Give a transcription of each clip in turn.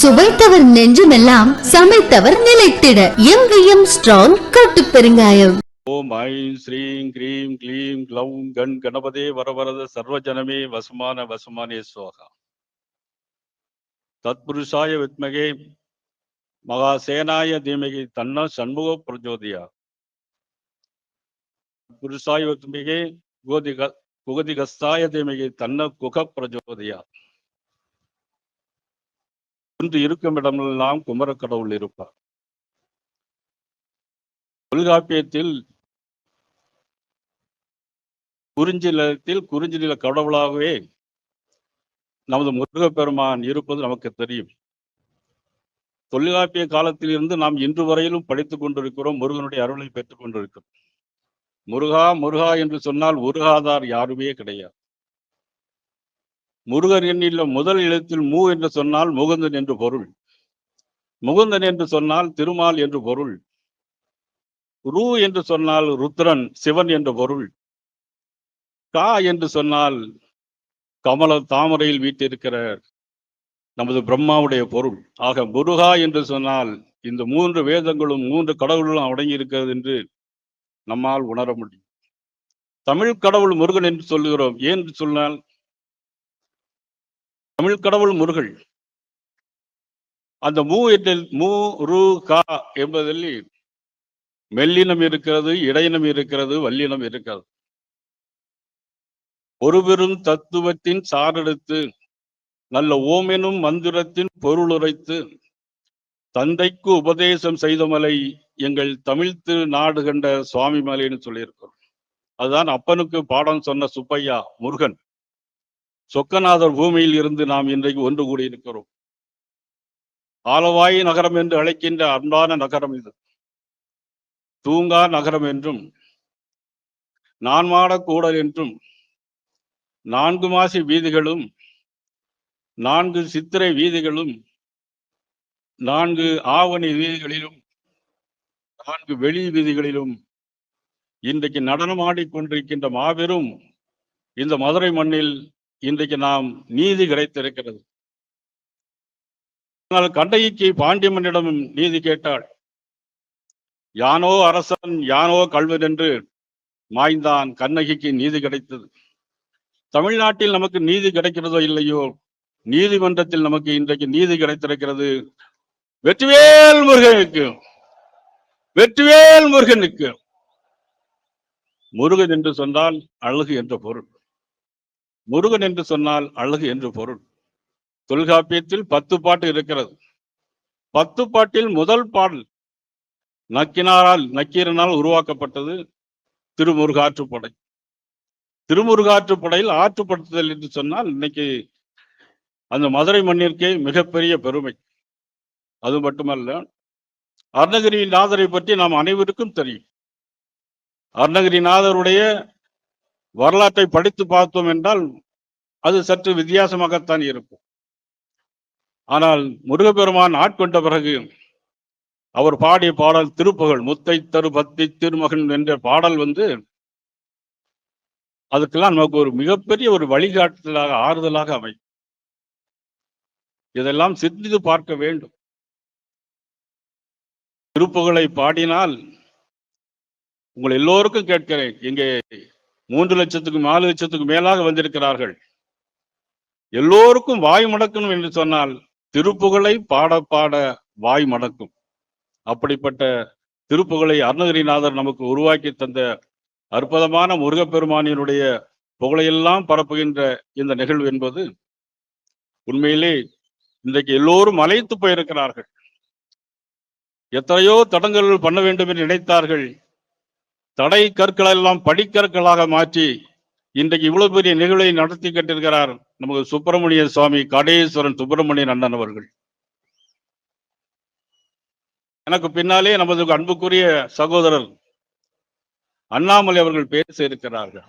சுவைத்தவர் நெஞ்சுமெல்லாம் சமைத்தவர் நிலைத்திட. எங்கேயும் ஸ்ட்ராங் கட்டு பெருங்காயம். ஓம் ஐம் ஸ்ரீம் கிரீம் க்ளீம் க்ளௌம் கண் கணபதே வரவரத சர்வஜனமே வசமான வசமானே சோகா தத்புருஷாய வித்மகே மகாசேனாய தீமகி தன்ன சண்முக பிரஜோதியா. புருஷாய வித்மகே கோதிக குகதிகஸ்தாய தீமகி தன்ன குக பிரஜோதியா. இன்று இருக்கும் இடமெல்லாம் குமரக்கடவுள் இருப்பார். தொல்காப்பியத்தில் குறிஞ்சி நிலத்தில் குறிஞ்சி நில கடவுளாகவே நமது முருகப்பெருமான் இருப்பது நமக்கு தெரியும். தொல்காப்பிய காலத்தில் இருந்து நாம் இன்று வரையிலும் படித்துக் கொண்டிருக்கிறோம் முருகனுடைய அருளை பெற்றுக் கொண்டிருக்கிறோம். முருகா முருகா என்று சொன்னால் உருகாதார் யாருமே கிடையாது. முருகன் எண்ணில் முதல் எழுத்தில் மு என்று சொன்னால் முகுந்தன் என்று பொருள். முகுந்தன் என்று சொன்னால் திருமால் என்று பொருள். ரு என்று சொன்னால் ருத்ரன் சிவன் என்று பொருள். கா என்று சொன்னால் கமல தாமரையில் வீட்டிருக்கிற நமது பிரம்மாவுடைய பொருள். ஆக முருகா என்று சொன்னால் இந்த மூன்று வேதங்களும் மூன்று கடவுளும் அடங்கி இருக்கிறது என்று நம்மால் உணர முடியும். தமிழ் கடவுள் முருகன் என்று சொல்லுகிறோம். ஏன் என்று சொன்னால் தமிழ் கடவுள் முருகன். அந்த மூ என்றில் மூ ரு கா என்பதில் மெல்லினம் இருக்கிறது இடையினம் இருக்கிறது வல்லினம் இருக்கிறது. ஒரு பெரும் தத்துவத்தின் சாரெடுத்து நல்ல ஓமெனும் மந்திரத்தின் பொருளுரைத்து தந்தைக்கு உபதேசம் செய்தமலை எங்கள் தமிழ் திரு நாடு கண்ட சுவாமி மலைன்னு சொல்லியிருக்கிறோம். அதுதான் அப்பனுக்கு பாடம் சொன்ன சுப்பையா முருகன். சொக்கநாதர் பூமியில் இருந்து நாம் இன்றைக்கு ஒன்று கூடி இருக்கிறோம் ஆலவாய் நகரம் என்று அழைக்கின்ற அன்பான நகரம் இது. தூங்கா நகரம் என்றும் நான்மாட கூடல் என்றும் நான்கு மாசி வீதிகளும் நான்கு சித்திரை வீதிகளும் நான்கு ஆவணி வீதிகளிலும் நான்கு வெளி வீதிகளிலும் இன்றைக்கு நடனமாடிக் கொண்டிருக்கின்ற மாபெரும் இந்த மதுரை மண்ணில் இன்றைக்கு நாம் நீதி கிடைத்திருக்கிறது. ஆனால் கண்டகிக்கு பாண்டியமனிடம் நீதி கேட்டாள். யானோ அரசன் யானோ கல்வன் என்று மாய்ந்தான் கண்ணகிக்கு நீதி கிடைத்தது. தமிழ்நாட்டில் நமக்கு நீதி கிடைக்கிறதோ இல்லையோ நீதிமன்றத்தில் நமக்கு இன்றைக்கு நீதி கிடைத்திருக்கிறது. வெற்றிவேல் முருகனுக்கு வெற்றிவேல் முருகனுக்கு. முருகன் என்று சொன்னால் அழகு என்ற பொருள். முருகன் என்று சொன்னால் அழகு என்று பொருள். தொல்காப்பியத்தில் பத்து பாட்டு இருக்கிறது. பத்து பாட்டில் முதல் பாடல் நக்கினாரால் நக்கீரனால் உருவாக்கப்பட்டது திருமுருகாற்றுப்படை திருமுருகாற்றுப்படையில் ஆற்றுப்படுத்துதல் என்று சொன்னால் இன்னைக்கு அந்த மதுரை மண்ணிற்கே மிகப்பெரிய பெருமை. அது மட்டுமல்ல அருணகிரிநாதரை பற்றி நாம் அனைவருக்கும் தெரியும். அருணகிரிநாதருடைய வரலாற்றை படித்து பார்த்தோம் என்றால் அது சற்று வித்தியாசமாகத்தான் இருக்கும். ஆனால் முருகப்பெருமான் ஆட்கொண்ட பிறகு அவர் பாடிய பாடல் திருப்புகழ் முத்தை தரு பத்தி திருமகன் என்ற பாடல் வந்து அதுக்கெல்லாம் நமக்கு ஒரு மிகப்பெரிய ஒரு வழிகாட்டுதலாக ஆறுதலாக அமையும். இதெல்லாம் சிந்தித்து பார்க்க வேண்டும். திருப்புகழை பாடினால் உங்கள் எல்லோருக்கும் கேட்கிறேன். இங்கே மூன்று லட்சத்துக்கும் நாலு லட்சத்துக்கு மேலாக வந்திருக்கிறார்கள். எல்லோருக்கும் வாய் மடக்கணும் என்று சொன்னால் திருப்புகழை பாட பாட வாய் மடக்கும். அப்படிப்பட்ட திருப்புகழை அருணகிரிநாதர் நமக்கு உருவாக்கி தந்த அற்புதமான முருகப்பெருமானினுடைய புகழையெல்லாம் பரப்புகின்ற இந்த நிகழ்வு என்பது உண்மையிலே இன்றைக்கு எல்லோரும் அழைத்து போயிருக்கிறார்கள். எத்தனையோ தடங்கல்கள் பண்ண வேண்டும் என்று நினைத்தார்கள். தடை கற்களை எல்லாம் படிக்கற்களாக மாற்றி இன்றைக்கு இவ்வளவு பெரிய நிகழ்வை நடத்தி கட்டிருக்கிறார் நமது சுப்பிரமணிய சுவாமி கடேஸ்வரன் சுப்பிரமணியன் அண்ணன் அவர்கள். எனக்கு பின்னாலே நமது அன்புக்குரிய சகோதரர் அண்ணாமலை அவர்கள் பேச இருக்கிறார்கள்.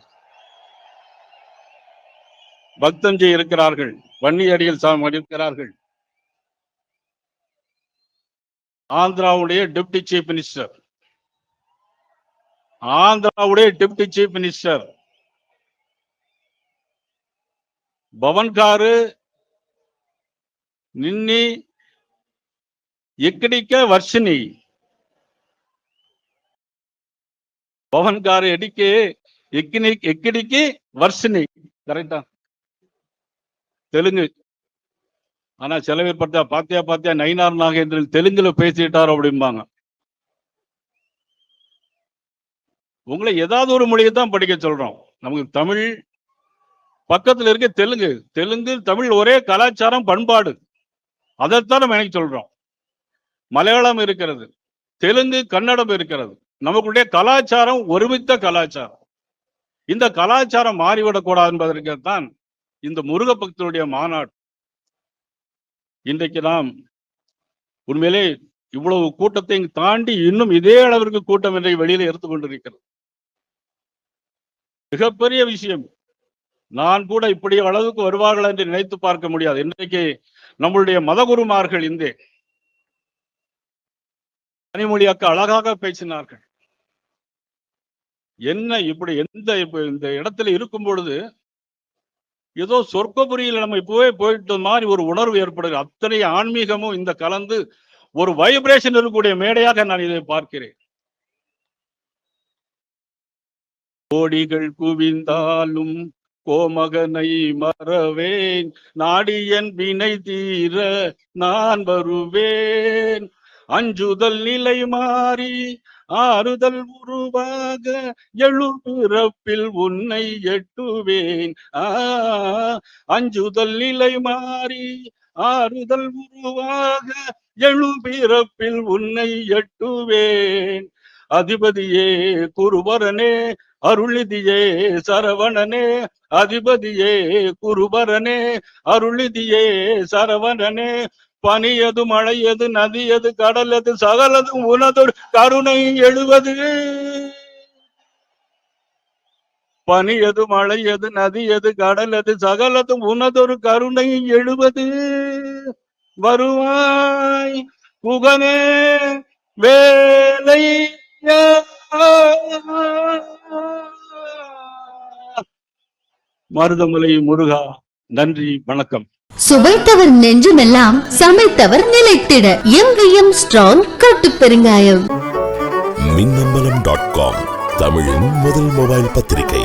பக்தஞ்சி இருக்கிறார்கள் வன்னியடியில் சாமி இருக்கிறார்கள். ஆந்திராவுடைய deputy chief minister ஆந்திராவுடைய deputy chief minister. Pawan garu நின்னி எக்கடிக்க வர்ஷினி. பவன்கார எடிக்கு எக்கினி எக்கடிக்கு வர்ஷினி. கரெக்டா? தெலுங்கு. ஆனா சில பேர் பார்த்தா பாத்தியா பாத்தியா நயினார் நாகேந்திரன் தெலுங்குல பேசிட்டார் அப்படிம்பாங்க. உங்களை ஏதாவது ஒரு மொழியை தான் படிக்க சொல்றோம். நமக்கு தமிழ் பக்கத்துல இருக்க தெலுங்கு தெலுங்கு தமிழ் ஒரே கலாச்சாரம் பண்பாடு. அதைத்தான் நம்ம எனக்கு சொல்றோம். மலையாளம் இருக்கிறது தெலுங்கு கன்னடம் இருக்கிறது. நமக்குடைய கலாச்சாரம் ஒருமித்த கலாச்சாரம். இந்த கலாச்சாரம் மாறிவிடக்கூடாது என்பதற்குத்தான் இந்த முருக பக்தருடைய மாநாடு. இன்றைக்கு நாம் உண்மையிலே இவ்வளவு கூட்டத்தை தாண்டி இன்னும் இதே அளவிற்கு கூட்டம் இன்றைக்கு வெளியில எடுத்து கொண்டிருக்கிறது. மிகப்பெரிய விஷயம். நான் கூட இப்படி அளவுக்கு வருவார்கள் என்று நினைத்து பார்க்க முடியாது. இன்றைக்கு நம்மளுடைய மதகுருமார்கள் இந்த கனிமொழி அக்கா அழகாக பேசினார்கள். என்ன இப்படி எந்த இப்ப இந்த இடத்துல இருக்கும் பொழுது ஏதோ சொர்க்கபுரியில் நம்ம இப்பவே போயிட்டு மாதிரி ஒரு உணர்வு ஏற்படுது. அத்தனை ஆன்மீகமும் இந்த கலந்து ஒரு வைப்ரேஷன் இருக்கக்கூடிய மேடையாக நான் இதை பார்க்கிறேன். கோடிகள் குவிந்தாலும் கோமகனை மறவேன். நாடியன் வினை தீர நான் வருவேன். அஞ்சுதல் நிலை மாறி ஆறுதல் உருவாக எழுபிறப்பில் உன்னை எட்டுவேன். ஆ அஞ்சுதல் நிலை மாறி ஆறுதல் உருவாக எழுபிறப்பில் உன்னை எட்டுவேன். அதிபதியே குருவரனே அருளிதியே சரவணனே அதிபதியே குருபரனே அருளிதியே சரவணனே. பனியது மழையது நதியது கடலது சகலது உனதொரு கருணை எழுவது. பனியது மழையது நதியது கடலது சகலது உனதொரு கருணை எழுவது. வருவாய் புகனே வேலை மருதமலை முருகா நன்றி வணக்கம். சுவைத்தவர் நெஞ்சுமெல்லாம் சமைத்தவர் நிலைத்திட எங்கேயும் ஸ்ட்ராங் கட்டு பெருங்காயம் மின்னம்பலம் டாட் காம் தமிழின் முதல் மொபைல் பத்திரிகை.